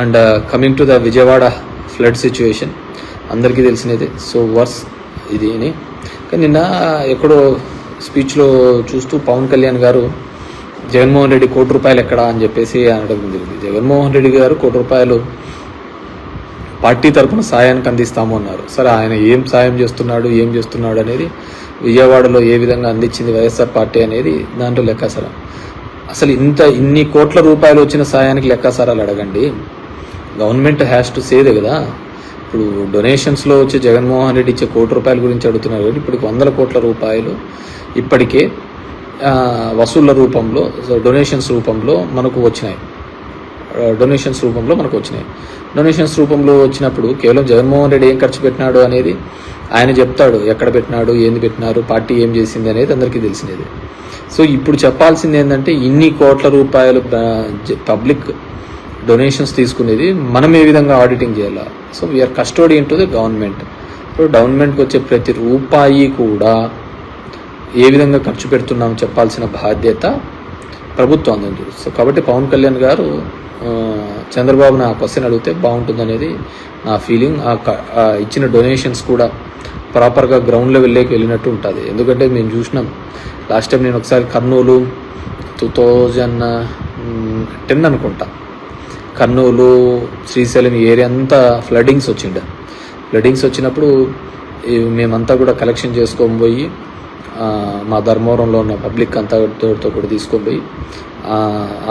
And coming to the Vijayawada flood situation అందరికీ తెలిసినదే. So verse ఇది అని. కానీ నిన్న ఎక్కడో స్పీచ్లో చూస్తూ పవన్ కళ్యాణ్ గారు జగన్మోహన్ రెడ్డి కోటి రూపాయలు ఎక్కడా అని చెప్పేసి అనడం జరిగింది. జగన్మోహన్ రెడ్డి గారు కోటి రూపాయలు పార్టీ తరపున సాయానికి అందిస్తాము అన్నారు. సరే ఆయన ఏం సాయం చేస్తున్నాడు ఏం చేస్తున్నాడు అనేది విజయవాడలో ఏ విధంగా అందించింది వైఎస్ఆర్ పార్టీ అనేది దాంట్లో లెక్కాసరం. అసలు ఇంత ఇన్ని కోట్ల రూపాయలు వచ్చిన సాయానికి లెక్కాసారాలు అడగండి. గవర్నమెంట్ హ్యాస్ టు సేదే కదా. ఇప్పుడు డొనేషన్స్లో వచ్చి జగన్మోహన్ రెడ్డి ఇచ్చే కోటి రూపాయల గురించి అడుగుతున్నారు కాబట్టి ఇప్పటికి వందల కోట్ల రూపాయలు ఇప్పటికే వసూళ్ళ రూపంలో డొనేషన్స్ రూపంలో మనకు వచ్చినాయి. డొనేషన్స్ రూపంలో మనకు వచ్చినాయి. డొనేషన్స్ రూపంలో వచ్చినప్పుడు కేవలం జగన్మోహన్ రెడ్డి ఏం ఖర్చు పెట్టినాడు అనేది ఆయన చెప్తాడు. ఎక్కడ పెట్టినాడు ఏంది పెట్టినారు పార్టీ ఏం చేసింది అనేది అందరికీ తెలిసినది. సో ఇప్పుడు చెప్పాల్సింది ఏంటంటే ఇన్ని కోట్ల రూపాయలు పబ్లిక్ డొనేషన్స్ తీసుకునేది మనం ఏ విధంగా ఆడిటింగ్ చేయాలా? So we are custodian to the government so గవర్నమెంట్కి వచ్చే ప్రతి రూపాయి కూడా ఏ విధంగా ఖర్చు పెడుతున్నాం చెప్పాల్సిన బాధ్యత ప్రభుత్వం అందని సో కాబట్టి పవన్ కళ్యాణ్ గారు చంద్రబాబు నా క్వశ్చన్ అడిగితే బాగుంటుందనేది నా ఫీలింగ్ ఆ ఆ ఇచ్చిన డొనేషన్స్ కూడా ప్రాపర్గా గ్రౌండ్ లెవెల్లోకి వెళ్ళినట్టు ఉంటుంది. ఎందుకంటే మేము చూసినాం. లాస్ట్ టైం నేను ఒకసారి కర్నూలు టూ థౌజండ్ టెన్ అనుకుంటా. కర్నూలు శ్రీశైలం ఏరియా అంతా ఫ్లడ్డింగ్స్ వచ్చిండ. ఫ్లడ్డింగ్స్ వచ్చినప్పుడు మేమంతా కూడా కలెక్షన్ చేసుకొని పోయి మా ధర్మవరంలో ఉన్న పబ్లిక్ అంతా తోటితో కూడా తీసుకొని పోయి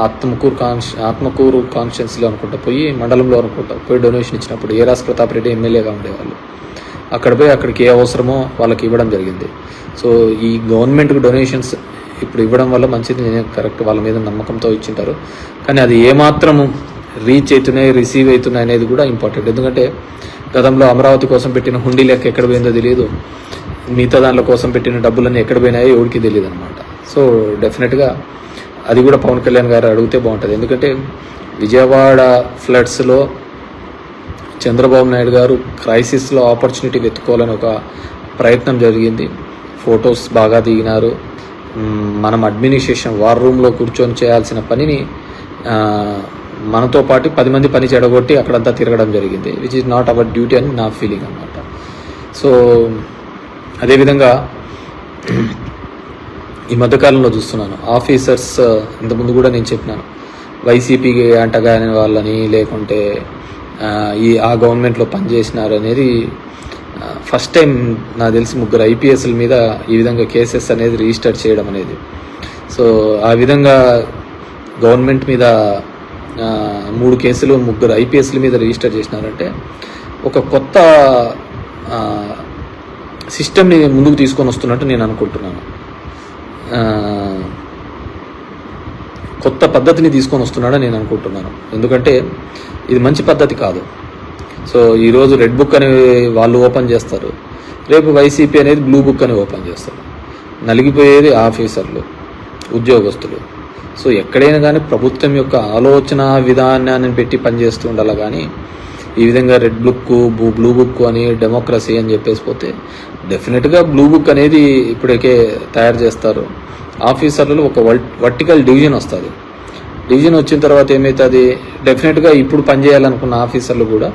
ఆత్మకూరు కాన్స్ ఆత్మకూరు కాన్స్టిట్యున్సీలో అనుకుంటా పోయి మండలంలో అనుకుంటా పోయి డొనేషన్ ఇచ్చినప్పుడు ఏరాస్ ప్రతాప్ రెడ్డి ఎమ్మెల్యేగా ఉండేవాళ్ళు. అక్కడ పోయి అక్కడికి ఏ అవసరమో వాళ్ళకి ఇవ్వడం జరిగింది. సో ఈ గవర్నమెంట్కి డొనేషన్స్ ఇప్పుడు ఇవ్వడం వల్ల మంచిది నేను కరెక్ట్ వాళ్ళ మీద నమ్మకంతో ఇచ్చింటారు. కానీ అది ఏమాత్రము రీచ్ అవుతున్నాయి రిసీవ్ అవుతున్నాయి అనేది కూడా ఇంపార్టెంట్ ఎందుకంటే గతంలో అమరావతి కోసం పెట్టిన హుండీ లెక్క ఎక్కడ పోయిందో తెలియదు. మిగతా దాంట్లో కోసం పెట్టిన డబ్బులన్నీ ఎక్కడ పోయినాయో ఎవరికి తెలియదు అనమాట సో డెఫినెట్గా అది కూడా పవన్ కళ్యాణ్ గారు అడిగితే బాగుంటుంది. ఎందుకంటే విజయవాడ ఫ్లడ్స్లో చంద్రబాబు నాయుడు గారు క్రైసిస్లో ఆపర్చునిటీ వెతుక్కోవాలని ఒక ప్రయత్నం జరిగింది. ఫొటోస్ బాగా దిగినారు. మనం అడ్మినిస్ట్రేషన్ వార్ రూమ్లో కూర్చొని చేయాల్సిన పనిని మనతో పాటు పది మంది పని చెడగొట్టి అక్కడంతా తిరగడం జరిగింది which is not our duty అని నా ఫీలింగ్ అనమాట సో అదేవిధంగా ఈ మధ్యకాలంలో చూస్తున్నాను ఆఫీసర్స్ uh, ఇంతకుముందు కూడా నేను చెప్పినాను వైసీపీకి అంటగాని వాళ్ళని లేకుంటే uh, ఈ ఆ గవర్నమెంట్లో పనిచేసినారు అనేది uh, ఫస్ట్ టైం నాకు తెలిసి ముగ్గురు ఐపీఎస్ల మీద ఈ విధంగా కేసెస్ అనేది రిజిస్టర్ చేయడం అనేది. సో ఆ విధంగా గవర్నమెంట్ మీద మూడు కేసులు ముగ్గురు ఐపీఎస్ల మీద రిజిస్టర్ చేసినారంటే ఒక కొత్త సిస్టమ్ని ముందుకు తీసుకొని వస్తున్నట్టు నేను అనుకుంటున్నాను. కొత్త పద్ధతిని తీసుకొని వస్తున్నాడని నేను అనుకుంటున్నాను. ఎందుకంటే ఇది మంచి పద్ధతి కాదు. సో ఈరోజు రెడ్ బుక్ అని వాళ్ళు ఓపెన్ చేస్తారు. రేపు వైసీపీ అనేది బ్లూ బుక్ అని ఓపెన్ చేస్తారు. నలిగిపోయేది ఆఫీసర్లు ఉద్యోగస్తులు. సో ఎక్కడైనా కానీ ప్రభుత్వం యొక్క ఆలోచన విధానాన్ని పెట్టి పనిచేస్తూ ఉండాలి కానీ ఈ విధంగా రెడ్ బుక్ బ్లూ బుక్ అని డెమోక్రసీ అని చెప్పేసి పోతే డెఫినెట్గా బ్లూ బుక్ అనేది ఇప్పటికే తయారు చేస్తారు. ఆఫీసర్లలో ఒక వర్టికల్ డివిజన్ వస్తుంది. డివిజన్ వచ్చిన తర్వాత ఏమవుతుంది డెఫినెట్గా ఇప్పుడు పనిచేయాలనుకున్న ఆఫీసర్లు కూడా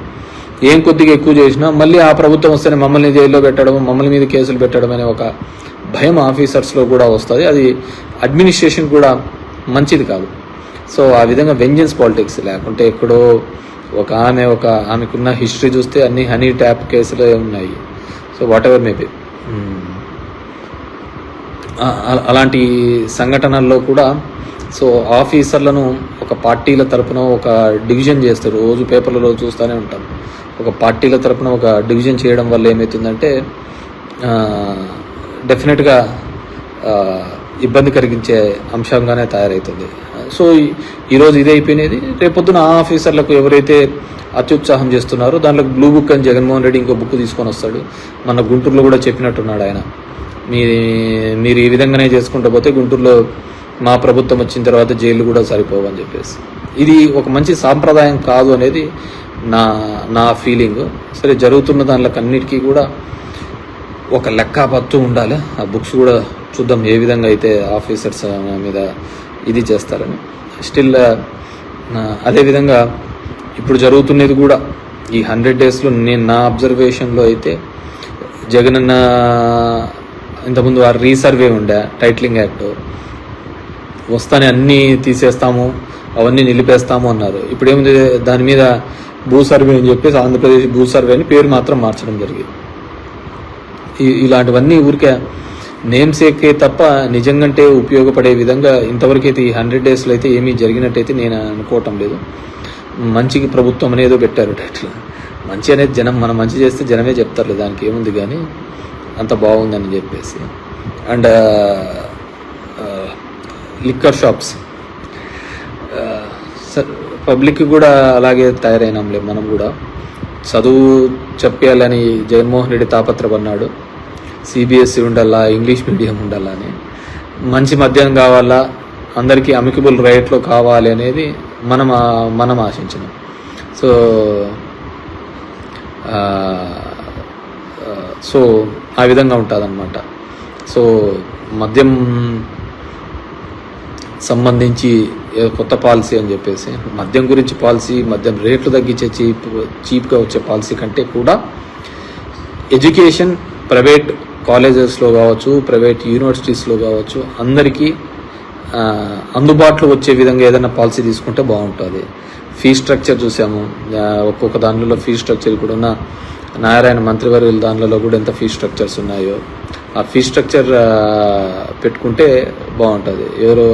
ఏం కొద్దిగా ఎక్కువ చేసినా మళ్ళీ ఆ ప్రభుత్వం వస్తేనే మమ్మల్ని జైల్లో పెట్టడం మమ్మల్ని మీద కేసులు పెట్టడం అనే ఒక భయం ఆఫీసర్స్లో కూడా వస్తుంది. అది అడ్మినిస్ట్రేషన్ కూడా మంచిది కాదు. సో ఆ విధంగా వెంజన్స్ పాలిటిక్స్ లేకుంటే ఎక్కడో ఒక ఆమె ఒక ఆమెకున్న హిస్టరీ చూస్తే అన్ని హనీ ట్యాప్ కేసులే ఉన్నాయి. సో వాట్ ఎవర్ మేబీ అలాంటి సంఘటనల్లో కూడా సో ఆఫీసర్లను ఒక పార్టీల తరపున ఒక డివిజన్ చేస్తారు రోజు పేపర్లలో చూస్తూనే ఉంటాం. ఒక పార్టీల తరపున ఒక డివిజన్ చేయడం వల్ల ఏమవుతుందంటే డెఫినెట్గా ఇబ్బంది కలిగించే అంశంగానే తయారవుతుంది సో ఈరోజు ఇదే అయిపోయినది. రేపొద్దున ఆ ఆఫీసర్లకు ఎవరైతే అత్యుత్సాహం చేస్తున్నారో దాంట్లో బ్లూ బుక్ అని జగన్మోహన్ రెడ్డి ఇంకో బుక్ తీసుకొని వస్తాడు. మన గుంటూరులో కూడా చెప్పినట్టున్నాడు ఆయన. మీ మీరు ఈ విధంగానే చేసుకుంటూ పోతే గుంటూరులో మా ప్రభుత్వం వచ్చిన తర్వాత జైలు కూడా సరిపోవని చెప్పేసి. ఇది ఒక మంచి సాంప్రదాయం కాదు అనేది నా నా ఫీలింగ్. సరే జరుగుతున్న దాంట్లో అన్నిటికీ కూడా ఒక లెక్కాపత్తు ఉండాలి. ఆ బుక్స్ కూడా చూద్దాం ఏ విధంగా అయితే ఆఫీసర్స్ మీద ఇది చేస్తారని. స్టిల్ అదేవిధంగా ఇప్పుడు జరుగుతున్నది కూడా ఈ హండ్రెడ్ డేస్లో నేను నా అబ్జర్వేషన్లో అయితే జగనన్న ఇంతకుముందు ఆ రీసర్వే ఉండే టైటిలింగ్ యాక్ట్ వస్తానే అన్నీ తీసేస్తాము అవన్నీ నిలిపేస్తాము అన్నారు. ఇప్పుడు ఏముంది దాని మీద భూ సర్వే అని చెప్పేసి ఆంధ్రప్రదేశ్ భూ సర్వే అని పేరు మాత్రం మార్చడం జరిగింది. ఇలాంటివన్నీ ఊరికే నేమ్ సేకే తప్ప నిజంగంటే ఉపయోగపడే విధంగా ఇంతవరకైతే ఈ హండ్రెడ్ డేస్లో అయితే ఏమీ జరిగినట్టయితే నేను అనుకోవటం లేదు. మంచికి ప్రభుత్వం అనేదో పెట్టారు టైటిల్. మంచి అనేది జనం మనం మంచి చేస్తే జనమే చెప్తారు దానికి ఏముంది కానీ అంత బాగుందని చెప్పేసి. And liquor shops. పబ్లిక్ కూడా అలాగే తయారైనాంలే మనం కూడా. చదువు చెప్పాలని జగన్మోహన్ రెడ్డి తాపత్రపన్నాడు సిబిఎస్ఈ ఉండాలా ఇంగ్లీష్ మీడియం ఉండాలా అని. మంచి మద్యం కావాలా అందరికీ అమికబుల్ రేట్లో కావాలి అనేది మనం మనం ఆశించినాం. సో సో ఆ విధంగా ఉంటుందన్నమాట. సో మద్యం సంబంధించి ఏదో కొత్త పాలసీ అని చెప్పేసి మద్యం గురించి పాలసీ మద్యం రేట్లు తగ్గించే చీప్ చీప్గా వచ్చే పాలసీ కంటే కూడా ఎడ్యుకేషన్ ప్రైవేట్ కాలేజెస్లో కావచ్చు ప్రైవేట్ యూనివర్సిటీస్లో కావచ్చు అందరికీ అందుబాటులో వచ్చే విధంగా ఏదైనా పాలసీ తీసుకుంటే బాగుంటుంది. ఫీ స్ట్రక్చర్ చూసాము. ఒక్కొక్క దానిలో ఫీ స్ట్రక్చర్ కూడా ఉన్న నారాయణ మంత్రివర్యుల దానిలో కూడా ఎంత ఫీ స్ట్రక్చర్స్ ఉన్నాయో. ఆ ఫీ స్ట్రక్చర్ పెట్టుకుంటే బాగుంటుంది. ఎవరు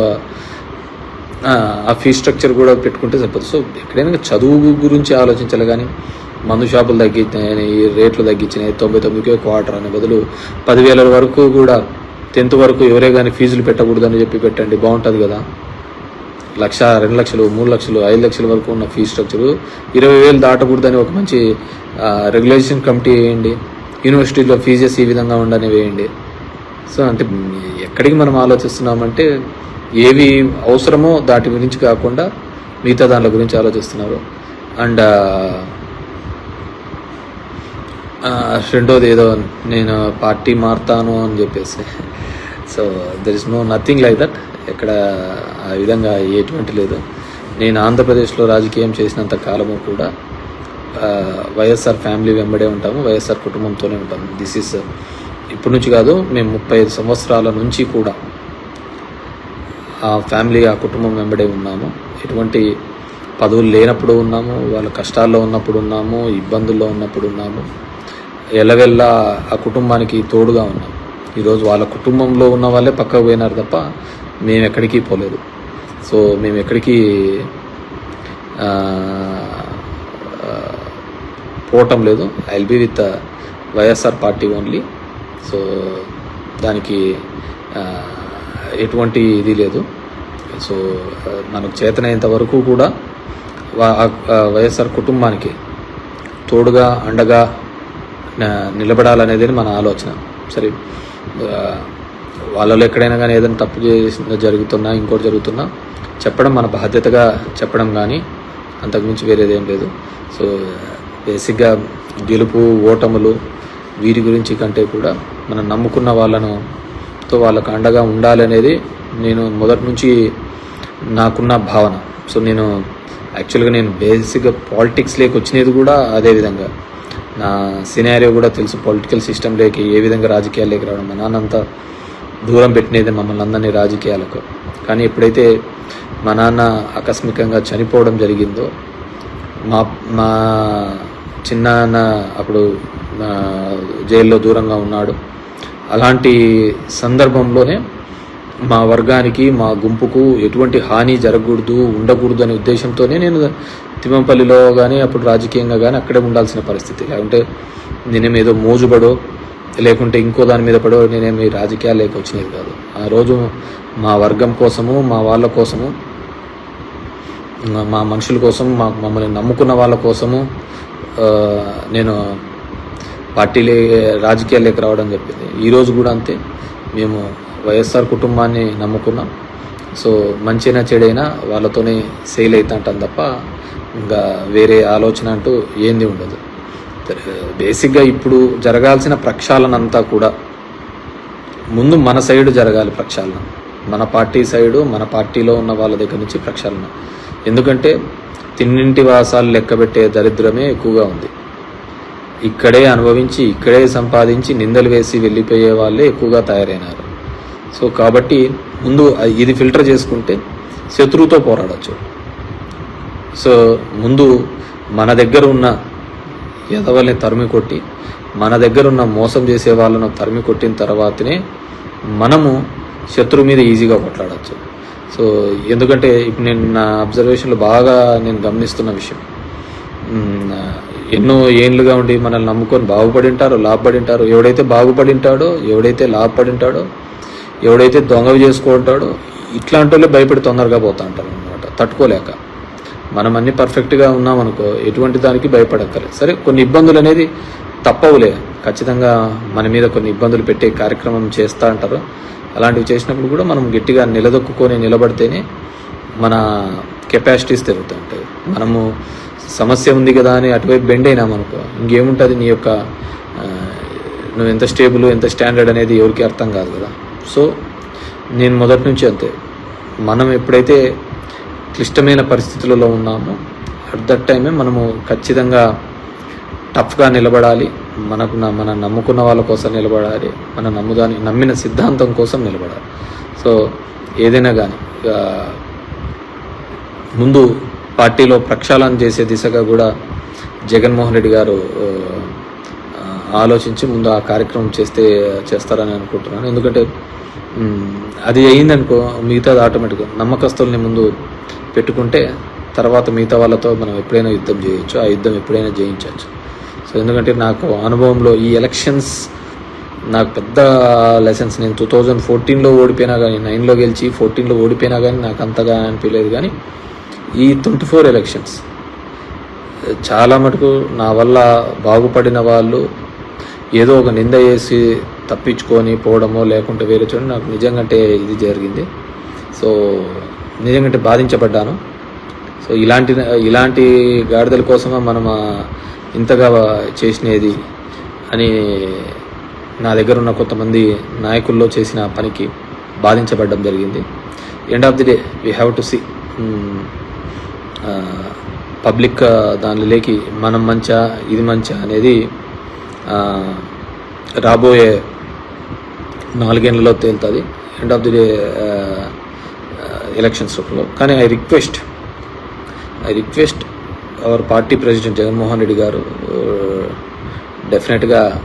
ఆ, ఫీ స్ట్రక్చర్ కూడా పెట్టుకుంటే సరిపోతుంది సో ఎక్కడైనా చదువు గురించి ఆలోచించాలి కానీ మందు షాపులు తగ్గించినాయని రేట్లు తగ్గించినాయి తొంభై తొమ్మిదికే క్వార్టర్ అనే బదులు పదివేల వరకు కూడా టెన్త్ వరకు ఎవరే కానీ ఫీజులు పెట్టకూడదని చెప్పి పెట్టండి బాగుంటుంది కదా. లక్ష రెండు లక్షలు మూడు లక్షలు ఐదు లక్షల వరకు ఉన్న ఫీ స్ట్రక్చరు ఇరవై వేలు దాటకూడదని ఒక మంచి రెగ్యులేషన్ కమిటీ వేయండి. యూనివర్సిటీలో ఫీజెస్ ఈ విధంగా ఉండని వేయండి సో అంటే ఎక్కడికి మనం ఆలోచిస్తున్నామంటే ఏవి అవసరమో దాటి గురించి కాకుండా మిగతా దాని గురించి ఆలోచిస్తున్నారు. అండ్ రెండోది ఏదో నేను పార్టీ మారుతాను అని చెప్పేసి. So there is no nothing like that ఎక్కడ ఆ విధంగా ఎటువంటి లేదు. నేను ఆంధ్రప్రదేశ్లో రాజకీయం చేసినంత కాలము కూడా వైఎస్ఆర్ ఫ్యామిలీ వెంబడే ఉంటాము వైఎస్ఆర్ కుటుంబంతోనే ఉంటాము. దిస్ ఇస్ ఇప్పటి నుంచి కాదు మేము ముప్పై ఐదు సంవత్సరాల నుంచి కూడా ఆ ఫ్యామిలీ ఆ కుటుంబం వెంబడే ఉన్నాము. ఎటువంటి పదవులు లేనప్పుడు ఉన్నాము వాళ్ళ కష్టాల్లో ఉన్నప్పుడు ఉన్నాము ఇబ్బందుల్లో ఉన్నప్పుడు ఉన్నాము. ఎల్లవెల్లా ఆ కుటుంబానికి తోడుగా ఉన్నాం. ఈరోజు వాళ్ళ కుటుంబంలో ఉన్న వాళ్ళే పక్కకు పోయినారు తప్ప మేము ఎక్కడికి పోలేదు. సో మేము ఎక్కడికి పోవటం లేదు. I will be with YSR party only so దానికి ఎటువంటి ఇది లేదు. సో మనకు చేతనైనంత వరకు కూడా వైఎస్ఆర్ కుటుంబానికి తోడుగా అండగా నిలబడాలనేది మన ఆలోచన. సరే వాళ్ళలో ఎక్కడైనా కానీ ఏదైనా తప్పు చేసిన జరుగుతున్నా ఇంకోటి జరుగుతున్నా చెప్పడం మన బాధ్యతగా చెప్పడం కానీ అంతకుమించి వేరేది ఏం లేదు. సో బేసిక్గా గెలుపు ఓటములు వీరి గురించి కంటే కూడా మనం నమ్ముకున్న వాళ్ళను తో వాళ్ళకు అండగా ఉండాలనేది నేను మొదటి నుంచి నాకున్న భావన. సో నేను యాక్చువల్గా నేను బేసిక్గా పాలిటిక్స్ లేక వచ్చినది కూడా అదే విధంగా. నా సినారియో కూడా తెలుసు. పొలిటికల్ సిస్టమ్ లేక ఏ విధంగా రాజకీయాలు లేక రావడం. మా నాన్నంతా దూరం పెట్టినది మమ్మల్ని అందరినీ రాజకీయాలకు. కానీ ఎప్పుడైతే మా నాన్న ఆకస్మికంగా చనిపోవడం జరిగిందో మా మా చిన్నాన్న అప్పుడు జైల్లో దూరంగా ఉన్నాడు. అలాంటి సందర్భంలోనే మా వర్గానికి మా గుంపుకు ఎటువంటి హాని జరగకూడదు ఉండకూడదు అనే ఉద్దేశంతోనే నేను తిమ్మంపల్లిలో కానీ అప్పుడు రాజకీయంగా కానీ అక్కడే ఉండాల్సిన పరిస్థితి. లేకుంటే నేనేమేదో ఏదో మోజుబడో లేకుంటే ఇంకో దాని మీద పడో నేనేమి రాజకీయాలు లేక వచ్చినది కాదు. ఆ రోజు మా వర్గం కోసము మా వాళ్ళ కోసము మా- మనుషుల కోసం మా మమ్మల్ని నమ్ముకున్న వాళ్ళ కోసము నేను పార్టీలే రాజకీయాల్లోకి రావడం చెప్పింది ఈరోజు కూడా అంతే. మేము వైఎస్ఆర్ కుటుంబాన్ని నమ్ముకున్నాం. సో మంచైనా చెడైనా వాళ్ళతోనే సేల్ అవుతాంటాం తప్ప ఇంకా వేరే ఆలోచన అంటూ ఏంది ఉండదు. బేసిక్గా ఇప్పుడు జరగాల్సిన ప్రక్షాళన అంతా కూడా ముందు మన సైడ్ జరగాలి ప్రక్షాళన. మన పార్టీ సైడు మన పార్టీలో ఉన్న వాళ్ళ దగ్గర నుంచి ప్రక్షాళన. ఎందుకంటే తిన్నింటి వాసాలు లెక్కబెట్టే దరిద్రమే ఎక్కువగా ఉంది. ఇక్కడే అనుభవించి ఇక్కడే సంపాదించి నిందలు వేసి వెళ్ళిపోయే వాళ్ళే ఎక్కువగా తయారైనారు. సో కాబట్టి ముందు ఇది ఫిల్టర్ చేసుకుంటే శత్రువుతో పోరాడచ్చు. సో ముందు మన దగ్గర ఉన్న ఎదవల్ని తరిమి కొట్టి మన దగ్గర ఉన్న మోసం చేసే వాళ్ళను తరిమి కొట్టిన తర్వాతనే మనము శత్రువు మీద ఈజీగా కొట్లాడచ్చు. సో ఎందుకంటే ఇప్పుడు నేను నా అబ్జర్వేషన్లో బాగా నేను గమనిస్తున్న విషయం. ఎన్నో ఏండ్లుగా ఉండి మనల్ని నమ్ముకొని బాగుపడి ఉంటారో లాభపడి ఉంటారో ఎవడైతే బాగుపడి ఉంటాడో ఎవడైతే లాభపడి ఉంటాడో ఎవడైతే దొంగవి చేసుకుంటాడో ఇట్లాంటి వాళ్ళే భయపడి తొందరగా పోతా ఉంటారు అనమాట తట్టుకోలేక. మనం అన్ని పర్ఫెక్ట్గా ఉన్నామనుకో ఎటువంటి దానికి భయపడక్కర్లేదు. సరే కొన్ని ఇబ్బందులు అనేది తప్పవులే. ఖచ్చితంగా మన మీద కొన్ని ఇబ్బందులు పెట్టే కార్యక్రమం చేస్తూ ఉంటారు అలాంటివి చేసినప్పుడు కూడా మనం గట్టిగా నిలదొక్కుని నిలబడితేనే మన కెపాసిటీస్ తిరుగుతూ ఉంటాయి మనము సమస్య ఉంది కదా అని అటువైపు బెండ్ అయినామనుకో ఇంకేముంటుంది నీ యొక్క నువ్వు ఎంత స్టేబుల్ ఎంత స్టాండర్డ్ అనేది ఎవరికి అర్థం కాదు కదా. సో నేను మొదటి నుంచి అంతే. మనం ఎప్పుడైతే క్లిష్టమైన పరిస్థితులలో ఉన్నామో అట్ దట్ టైమే మనము ఖచ్చితంగా టఫ్గా నిలబడాలి మనకు న- మన నమ్ముకున్న వాళ్ళ కోసం నిలబడాలి మన నమ్ముదాని నమ్మిన సిద్ధాంతం కోసం నిలబడాలి. సో ఏదైనా కానీ ముందు పార్టీలో ప్రక్షాళన చేసే దిశగా కూడా జగన్మోహన్ రెడ్డి గారు ఆలోచించి ముందు ఆ కార్యక్రమం చేస్తే చేస్తారని అనుకుంటున్నాను. ఎందుకంటే అది అయిందనుకో మిగతాది ఆటోమేటిక్గా నమ్మకస్తుల్ని ముందు పెట్టుకుంటే తర్వాత మిగతా వాళ్ళతో మనం ఎప్పుడైనా యుద్ధం చేయొచ్చు ఆ యుద్ధం ఎప్పుడైనా జయించవచ్చు. సో ఎందుకంటే నాకు అనుభవంలో ఈ ఎలక్షన్స్ నాకు పెద్ద లెసన్స్. నేను టూ థౌజండ్ ఫోర్టీన్లో ఓడిపోయినా కానీ నైన్లో గెలిచి ఫోర్టీన్లో ఓడిపోయినా కానీ నాకు అంతగా అనిపించలేదు కానీ ఈ ట్వంటీ ఫోర్ ఎలక్షన్స్ చాలా మటుకు నా వల్ల బాగుపడిన వాళ్ళు ఏదో ఒక నింద వేసి తప్పించుకొని పోవడమో లేకుంటే వేరే చోట నాకు నిజంగంటే ఇది జరిగింది. సో నిజంగంటే బాధించబడ్డాను. సో ఇలాంటి ఇలాంటి గాడిదల కోసమే మనం ఇంతగా చేసినది అని నా దగ్గర ఉన్న కొంతమంది నాయకుల్లో చేసిన పనికి బాధించబడడం జరిగింది. End of the day we have to see public దానిలోకి మనం మంచా ఇది మంచా అనేది రాబోయే నాలుగేళ్ళలో తేలుతుంది. ఎండ్ ఆఫ్ ది డే ఎలక్షన్స్లో కానీ I request I request our party president Jaganmohan Reddy garu డెఫినెట్గా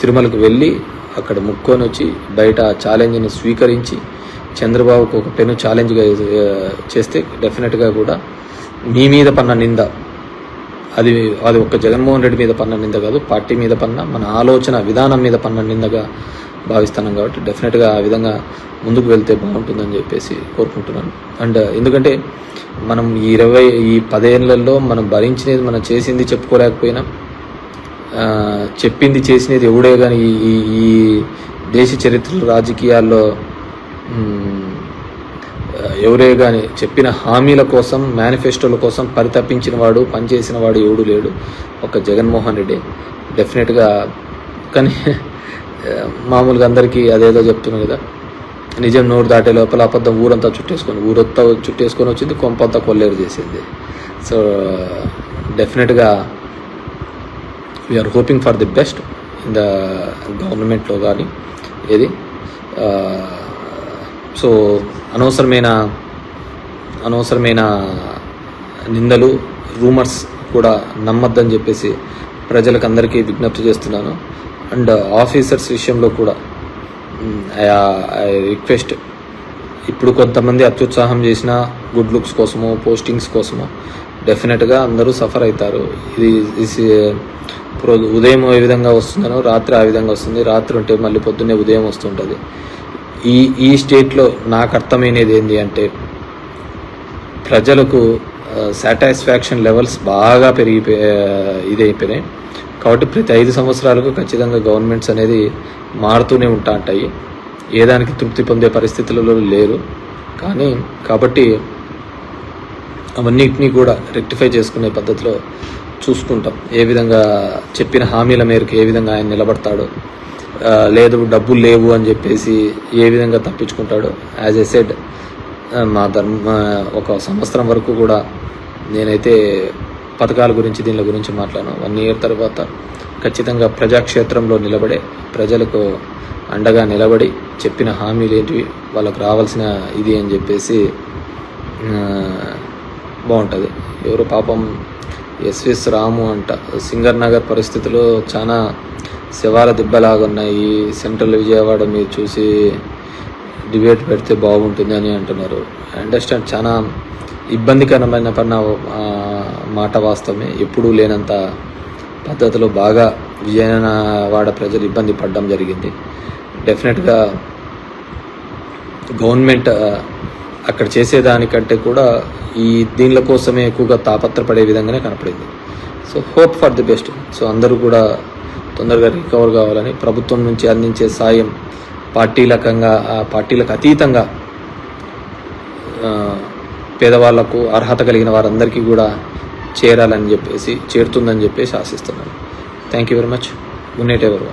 తిరుమలకు వెళ్ళి అక్కడ ముక్కొని వచ్చి బయట ఛాలెంజ్ని స్వీకరించి చంద్రబాబుకు ఒక పెను ఛాలెంజ్గా చేస్తే డెఫినెట్గా కూడా మీ మీద పన్న నింద. అది అది ఒక్క జగన్మోహన్ రెడ్డి మీద పన్న నింద కాదు పార్టీ మీద పన్న మన ఆలోచన విధానం మీద పన్న నిందగా భావిస్తున్నాం కాబట్టి డెఫినెట్గా ఆ విధంగా ముందుకు వెళ్తే బాగుంటుందని చెప్పేసి కోరుకుంటున్నాను. అండ్ ఎందుకంటే మనం ఈ ఇరవై ఈ పదేళ్ళలో మనం భరించినది మనం చేసింది చెప్పుకోలేకపోయినా చెప్పింది చేసినది ఎవడే కానీ ఈ ఈ- దేశ చరిత్రలో రాజకీయాల్లో ఎవరే కానీ చెప్పిన హామీల కోసం మేనిఫెస్టోల కోసం పరితపించిన వాడు పనిచేసిన వాడు ఎవడు లేడు. ఒక జగన్మోహన్ రెడ్డి. డెఫినెట్గా కానీ మామూలుగా అందరికీ అదేదో చెప్తున్నాం కదా. నిజం నోరు దాటే లోపల అబద్ధం ఊరంతా చుట్టేసుకొని ఊరంతా చుట్టేసుకొని వచ్చింది కొంపంతా కొల్లేరు చేసింది. సో డెఫినెట్గా we are hoping for the best in the గవర్నమెంట్లో కానీ ఏది? సో అనవసరమైన అనవసరమైన నిందలు రూమర్స్ కూడా నమ్మద్దని చెప్పేసి ప్రజలకు అందరికీ విజ్ఞప్తి చేస్తున్నాను. అండ్ ఆఫీసర్స్ విషయంలో కూడా ఐ రిక్వెస్ట్ ఇప్పుడు కొంతమంది అత్యుత్సాహం చేసిన గుడ్ లుక్స్ కోసమో పోస్టింగ్స్ కోసమో డెఫినెట్గా అందరూ సఫర్ అవుతారు. ఇది ఇది ఉదయం ఏ విధంగా వస్తుందనో రాత్రి ఆ విధంగా వస్తుంది. రాత్రి ఉంటే మళ్ళీ పొద్దున్నే ఉదయం వస్తుంటుంది. ఈ ఈ స్టేట్లో నాకు అర్థమైనది ఏంటి అంటే ప్రజలకు సాటిస్ఫాక్షన్ లెవెల్స్ బాగా పెరిగిపోయి ఇదైపోయినాయి. కాబట్టి ప్రతి ఐదు సంవత్సరాలకు ఖచ్చితంగా గవర్నమెంట్స్ అనేది మారుతూనే ఉంటా ఉంటాయి. ఏ దానికి తృప్తి పొందే పరిస్థితులలో లేరు. కానీ కాబట్టి అవన్నిటినీ కూడా రెక్టిఫై చేసుకునే పద్ధతిలో చూసుకుంటాం. ఏ విధంగా చెప్పిన హామీల మేరకు ఏ విధంగా ఆయన నిలబడతాడో లేదు డబ్బులు లేవు అని చెప్పేసి ఏ విధంగా తప్పించుకుంటాడో యాజ్ ఎ సెడ్ మా ధర్మ ఒక సంవత్సరం వరకు కూడా నేనైతే పథకాల గురించి దీని గురించి మాట్లాడాను. వన్ ఇయర్ తర్వాత ఖచ్చితంగా ప్రజాక్షేత్రంలో నిలబడే ప్రజలకు అండగా నిలబడి చెప్పిన హామీలు ఏంటివి వాళ్ళకు రావాల్సిన ఇది అని చెప్పేసి బాగుంటుంది. ఎవరు పాపం ఎస్విఎస్ రాము అంట సింగర్ నగర్ పరిస్థితులు చాలా శవాల దిబ్బలాగా ఉన్నాయి సెంట్రల్ విజయవాడ మీరు చూసి డిబేట్ పెడితే బాగుంటుంది అని అంటున్నారు. అండర్స్టాండ్ చాలా ఇబ్బందికరమైన పన్న మాట వాస్తవమే. ఎప్పుడూ లేనంత పద్ధతిలో బాగా విజయవాడ ప్రజలు ఇబ్బంది పడడం జరిగింది. డెఫినెట్గా గవర్నమెంట్ అక్కడ చేసేదానికంటే కూడా ఈ దీనిల కోసమే ఎక్కువగా తాపత్రపడే విధంగానే కనపడింది. So hope for the best so అందరూ కూడా తొందరగా రికవర్ కావాలని ప్రభుత్వం నుంచి అందించే సాయం పార్టీలకంగా ఆ పార్టీలకు అతీతంగా పేదవాళ్ళకు అర్హత కలిగిన వారందరికీ కూడా చేరాలని చెప్పేసి చేరుతుందని చెప్పేసి ఆశిస్తున్నాను. Thank you very much good night ఎవరు